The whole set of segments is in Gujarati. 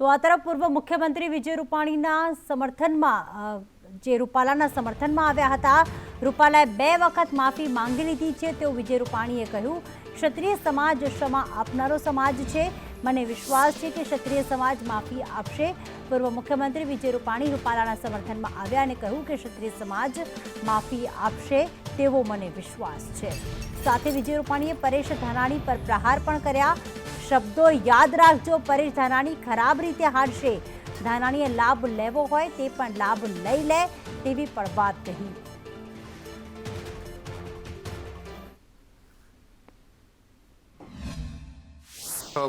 તો આ તરફ પૂર્વ મુખ્યમંત્રી વિજય રૂપાણીના સમર્થનમાં જે રૂપાલાના સમર્થનમાં આવ્યા હતા, રૂપાલાએ બે વખત માફી માંગી લીધી છે. તેવું વિજય રૂપાણીએ કહ્યું, ક્ષત્રિય સમાજ ક્ષમા આપનારો સમાજ છે. મને વિશ્વાસ છે કે ક્ષત્રિય સમાજ માફી આપશે. પૂર્વ મુખ્યમંત્રી વિજય રૂપાણી રૂપાલાના સમર્થનમાં આવ્યા અને કહ્યું કે ક્ષત્રિય સમાજ માફી આપશે, તેવો મને વિશ્વાસ છે. સાથે વિજય રૂપાણીએ પરેશ ધાનાણી પર પ્રહાર પણ કર્યા. શબ્દો યાદ રાખજો. પરેશ ધાનાણી ખરાબ રીતે હારશે. ધાનાણીએ લાભ લેવો હોય તે પણ લાભ લઈ લે તેવી પણ વાત કહી.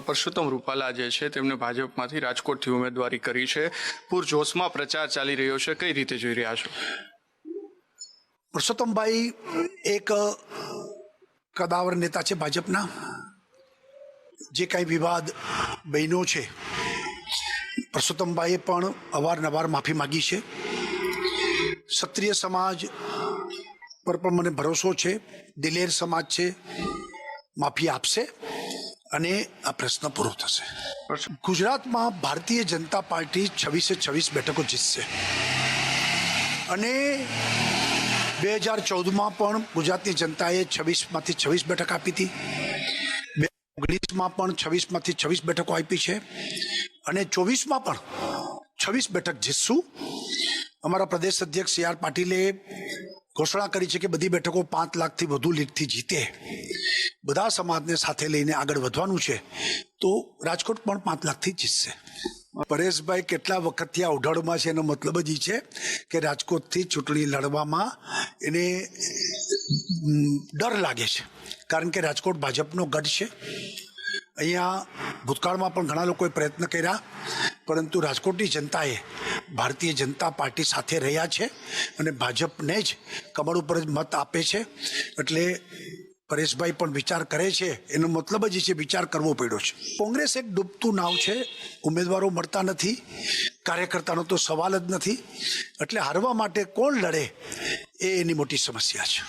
પરસોત્તમ રૂપાલા જે છે તેમને ભાજપમાંથી રાજકોટથી ઉમેદવારી કરી છે. પૂરજોશમાં પ્રચાર ચાલી રહ્યો છે. કઈ રીતે જોઈ રહ્યા છો? પરસોત્તમભાઈ એક કદાવર નેતા છે ભાજપના. જે કાંઈ વિવાદ બહેનો છે, પરસોત્તમભાઈએ પણ અવારનવાર માફી માગી છે. ક્ષત્રિય સમાજ પર પણ મને ભરોસો છે, દિલેર સમાજ છે, માફી આપશે અને આ પ્રશ્ન પૂરો થશે. ગુજરાતમાં ભારતીય જનતા પાર્ટી છવ્વીસે છવ્વીસ બેઠકો જીતશે. અને બે હજાર ચૌદમાં પણ ગુજરાતની જનતાએ છવ્વીસમાંથી છવ્વીસ બેઠક આપી હતી. ઓગણીસમાં પણ છવ્વીસમાંથી છવ્વીસ બેઠકો આપી છે અને ચોવીસમાં પણ છવ્વીસ બેઠક જીતશું. અમારા પ્રદેશ અધ્યક્ષ સી આર પાટીલે ઘોષણા કરી છે કે બધી બેઠકો પાંચ લાખથી વધુ લીટથી જીતે. બધા સમાજને સાથે લઈને આગળ વધવાનું છે. તો રાજકોટ પણ પાંચ લાખથી જીતશે. પરેશભાઈ કેટલા વખતથી આ ઉઢાડમાં છે એનો મતલબ જ એ છે કે રાજકોટથી ચૂંટણી લડવામાં એને ડર લાગે છે. કારણ કે રાજકોટ ભાજપનો ગઢ છે. અહીંયા ભૂતકાળમાં પણ ઘણા લોકોએ પ્રયત્ન કર્યા, પરંતુ રાજકોટની જનતાએ ભારતીય જનતા પાર્ટી સાથે રહ્યા છે અને ભાજપને જ કમળ ઉપર જ મત આપે છે. એટલે પરેશભાઈ પણ વિચાર કરે છે, એનો મતલબ જ છે વિચાર કરવો પડ્યો છે. કોંગ્રેસ એક ડૂબતું નાવ છે, ઉમેદવારો મળતા નથી. કાર્યકર્તાનો તો સવાલ જ નથી. એટલે હારવા માટે કોણ લડે એ એની મોટી સમસ્યા છે.